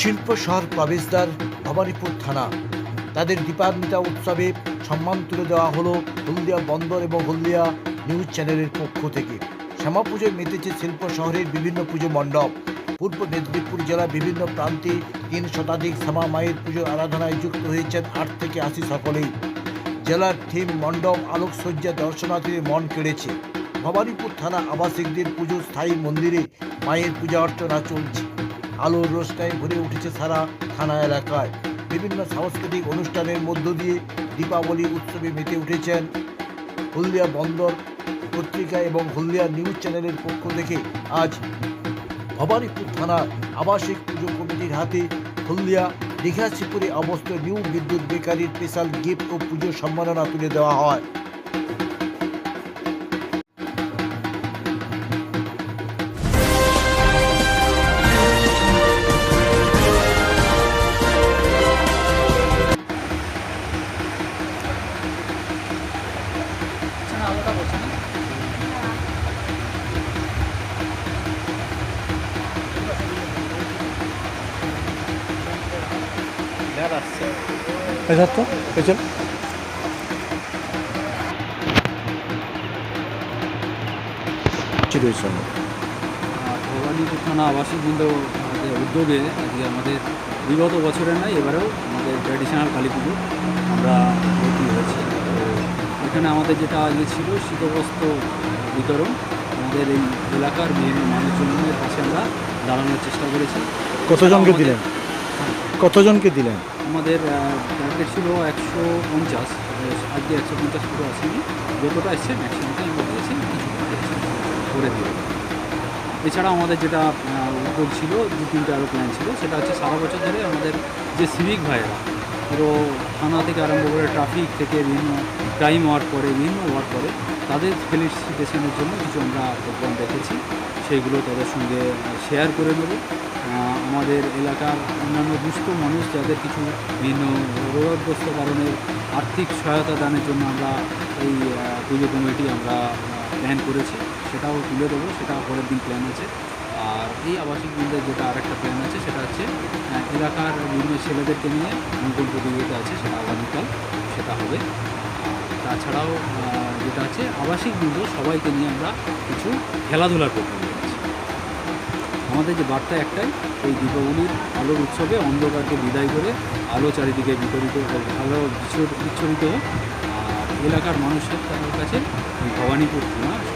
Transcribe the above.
শিল্প শহর প্রবেশদ্বার, ভবানীপুর থানা। তাদের দীপান্বিতা উৎসবে সম্মান তুলে দেওয়া হলো হলদিয়া বন্দর এবং হলদিয়া নিউজ চ্যানেলের পক্ষ থেকে। শ্যামা পুজোয় মেতেছে শিল্প শহরের বিভিন্ন পুজো মণ্ডপ। পূর্ব মেদিনীপুর জেলার বিভিন্ন প্রান্তে তিন শতাধিক শ্যামা মায়ের পুজো আরাধনায় যুক্ত হয়েছেন আট থেকে আশি সকলেই। জেলার থিম মণ্ডপ, আলোকসজ্জা, দর্শনার্থীদের মন কেড়েছে। ভবানীপুর থানা আবাসিকদের পুজো স্থায়ী মন্দিরে মায়ের পূজা অর্চনা চলছে। আলোর রোশনায় ভরে উঠেছে সারা থানা এলাকায়। বিভিন্ন সাংস্কৃতিক অনুষ্ঠানের মধ্য দিয়ে দীপাবলি উৎসবে মেতে উঠেছেন হলদিয়া বন্দর পত্রিকা এবং হলদিয়া নিউজ চ্যানেলের পক্ষ থেকে আজ ভবানীপুর থানার আবাসিক পুজো কমিটির হাতে হলদিয়া দীঘাশিপুরে অবস্থিত নিউ বিদ্যুৎ বেকারির স্পেশাল গিফট ও পুজো সম্মাননা তুলে দেওয়া হয়। পেছন চিরই শোনো আর ভবানীপুর থানা আবাসিক বৃন্দ আমাদের উদ্যোগে আজকে আমাদের বিগত বছরের নয় এবারেও আমাদের ট্র্যাডিশনাল কালী পুজো আমরা হয়েছি। তো এখানে আমাদের যেটা আগে ছিল শীতবস্ত্র বিতরণ আমাদের এই এলাকার বিভিন্ন মানুষজনের কাছে আমরা দাঁড়ানোর চেষ্টা করেছি। কতজনকে দিলেন? কতজনকে দিলেন? আমাদের টার্গেট ছিল একশো পঞ্চাশ আজকে একশো পঞ্চাশ পুরো আসেনি। যতটা এসছে ম্যাক্সিমামটাই আমরা দিয়েছি কিছু করে দিয়ে এছাড়া আমাদের যেটা উদ্যোগ ছিল দু তিনটে আরও প্ল্যান ছিল সেটা হচ্ছে সারা বছর ধরে আমাদের যে সিভিক ভাইয়েরা পুরো থানা থেকে আরম্ভ করে ট্রাফিক থেকে বিভিন্ন ক্রাইম ওয়ার্ক করে বিভিন্ন ওয়ার্ক করে তাদের ফেলিসিটেশনের জন্য কিছু আমরা প্রোগ্রাম দেখেছি। সেইগুলো তাদের সঙ্গে শেয়ার করে নেব। আমাদের এলাকার অন্যান্য দুস্থ মানুষ যাদের কিছু বিভিন্ন রোগগ্রস্ত কারণে আর্থিক সহায়তা দানের জন্য আমরা এই পুজো কমিটি আমরা প্ল্যান করেছি। সেটাও তুলে দেবো। সেটা পরের দিন প্ল্যান আছে। আর এই আবাসিক বৃন্দের যেটা আরেকটা প্ল্যান আছে, সেটা হচ্ছে এলাকার বিভিন্ন ছেলেদেরকে নিয়ে অঙ্কন প্রতিযোগিতা আছে, সেটা আগামীকাল, সেটা হবে। তাছাড়াও যেটা আছে, আবাসিক বৃন্দ সবাইকে নিয়ে আমরা কিছু খেলাধুলার প্রোগ্রাম করেছি। আমাদের যে বার্তা একটাই, এই দীপাবলির আলোর উৎসবে অন্ধকারকে বিদায় করে আলো চারিদিকে বিতরিত আলো বিচ্ছুর- বিচ্ছুরিত হোক। এলাকার মানুষের কাছে ভবানীপুর থানা